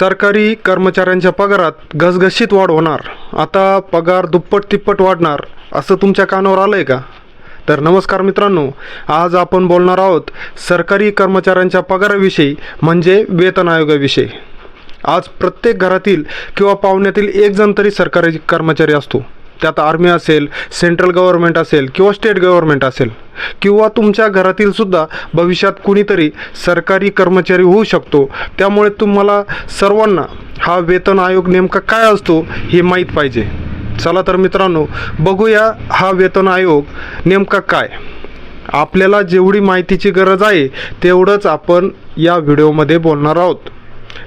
सरकारी कर्मचाऱ्यांच्या पगारात घसघशीत वाढ होणार. आता पगार दुप्पट तिप्पट वाढणार असं तुमच्या कानावर आलं आहे का? तर नमस्कार मित्रांनो आज आपण बोलणार आहोत सरकारी कर्मचाऱ्यांच्या पगाराविषयी म्हणजे वेतन आयोगाविषयी. आज प्रत्येक घरातील किंवा पाहुण्यातील एक जण तरी सरकारी कर्मचारी असतो. त्यात आर्मी असेल सेंट्रल गव्हर्नमेंट असेल किंवा स्टेट गव्हर्नमेंट असेल किंवा तुमच्या घरातील सुद्धा भविष्यात कुणीतरी सरकारी कर्मचारी होऊ शकतो. त्यामुळे तुम्हाला सर्वांना हा वेतन आयोग नेमका काय असतो हे माहीत पाहिजे. चला तर मित्रांनो बघूया हा वेतन आयोग नेमका काय. आपल्याला जेवढी माहितीची गरज आहे तेवढंच आपण या व्हिडिओमध्ये बोलणार आहोत.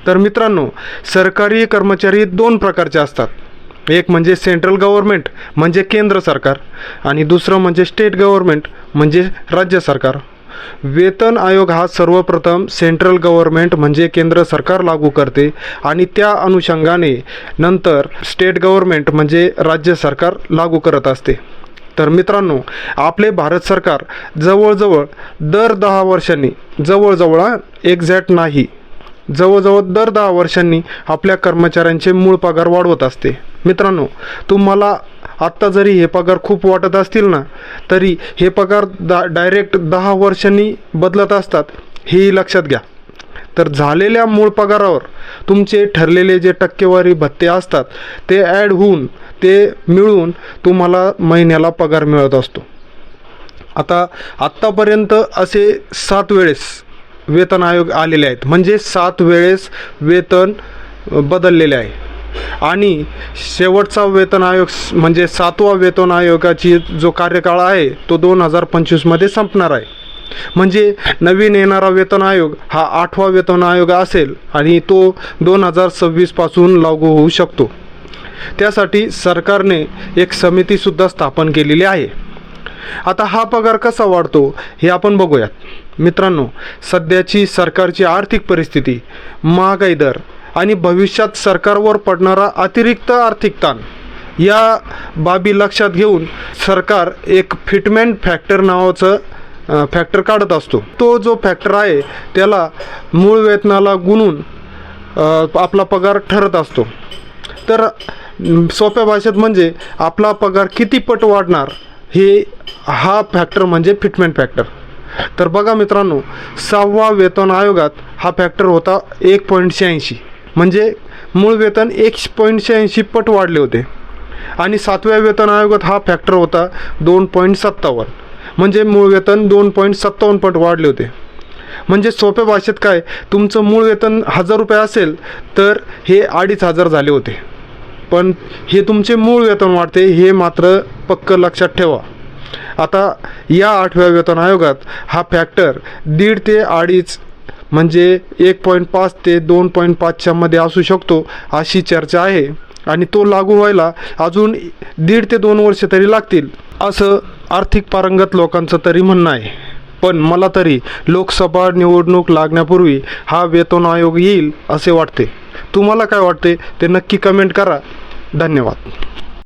तर मित्रांनो सरकारी कर्मचारी दोन प्रकारचे असतात. एक म्हणजे सेंट्रल गव्हर्नमेंट म्हणजे केंद्र सरकार आणि दुसरं म्हणजे स्टेट गव्हर्नमेंट म्हणजे राज्य सरकार. वेतन आयोग हा सर्वप्रथम सेंट्रल गव्हर्नमेंट म्हणजे केंद्र सरकार लागू करते आणि त्या अनुषंगाने नंतर स्टेट गव्हर्नमेंट म्हणजे राज्य सरकार लागू करत असते. तर मित्रांनो आपले भारत सरकार जवळजवळ दर दहा वर्षांनी जवळजवळ एक्झॅक्ट नाही. जवळजवळ दर दहा वर्षांनी आपल्या कर्मचाऱ्यांचे मूळ पगार वाढवत असते. मित्रांनो तुम्हाला आत्ता जरी हे पगार खूप वाटत असतील ना तरी हे पगार दा डायरेक्ट दहा वर्षांनी बदलत असतात हेही लक्षात घ्या. तर झालेल्या मूळ पगारावर तुमचे ठरलेले जे टक्केवारी भत्ते असतात ते ॲड होऊन ते मिळून तुम्हाला महिन्याला पगार मिळत असतो. आता आत्तापर्यंत असे सात वेळेस वेतन आयोग आलेले आहेत. म्हणजे सात वेळेस वेतन बदललेले आहे. आणि शेवटचा वेतन आयोग म्हणजे सातवा वेतन आयोगाची जो कार्यकाळ आहे तो दोन हजार पंचवीसमध्ये संपणार आहे. म्हणजे नवीन येणारा वेतन आयोग हा आठवा वेतन आयोग असेल आणि तो दोन हजार सव्वीसपासून लागू होऊ शकतो. त्यासाठी सरकारने एक समितीसुद्धा स्थापन केलेली आहे. आता हा पगार कसा वाढतो हे आपण बघूयात. मित्रांनो सध्याची सरकारची आर्थिक परिस्थिती महागाई दर आणि भविष्यात सरकारवर पडणारा अतिरिक्त आर्थिक ताण या बाबी लक्षात घेऊन सरकार एक फिटमेंट फॅक्टर नावाचं फॅक्टर काढत असतो. तो जो फॅक्टर आहे त्याला मूळ वेतनाला गुणून आपला पगार ठरत असतो. तर सोप्या भाषेत म्हणजे आपला पगार किती पट वाढणार हे हा फॅक्टर म्हणजे फिटमेंट फॅक्टर तर बघा मित्रांनो सहावा वेतन आयोगात हा फॅक्टर होता एक पॉईंट शहाऐंशी. म्हणजे मूळ वेतन एक पॉईंट शहाऐंशी पट वाढले होते. आणि सातव्या वेतन आयोगात हा फॅक्टर होता दोन पॉईंट सत्तावन्न. म्हणजे मूळ वेतन दोन पॉईंट सत्तावन्न पट वाढले होते. म्हणजे सोप्या भाषेत काय तुमचं मूळ वेतन हजार रुपये असेल तर हे अडीच हजार झाले होते. पण हे तुमचे मूळ वेतन वाढते हे मात्र पक्क लक्षात ठेवा. आता या आठव्या वेतन आयोगात हा फॅक्टर दीड ते अडीच म्हणजे एक पॉईंट पाच ते दोन पॉईंट पाचच्या मध्ये असू शकतो अशी चर्चा आहे आणि तो लागू व्हायला अजून दीड ते दोन वर्ष तरी लागतील असं आर्थिक पारंगत लोकांचं तरी म्हणणं आहे. पण मला तरी लोकसभा निवडणूक लागण्यापूर्वी हा वेतन आयोग येईल असे वाटते. तुम्हाला काय वाटते ते नक्की कमेंट करा. धन्यवाद.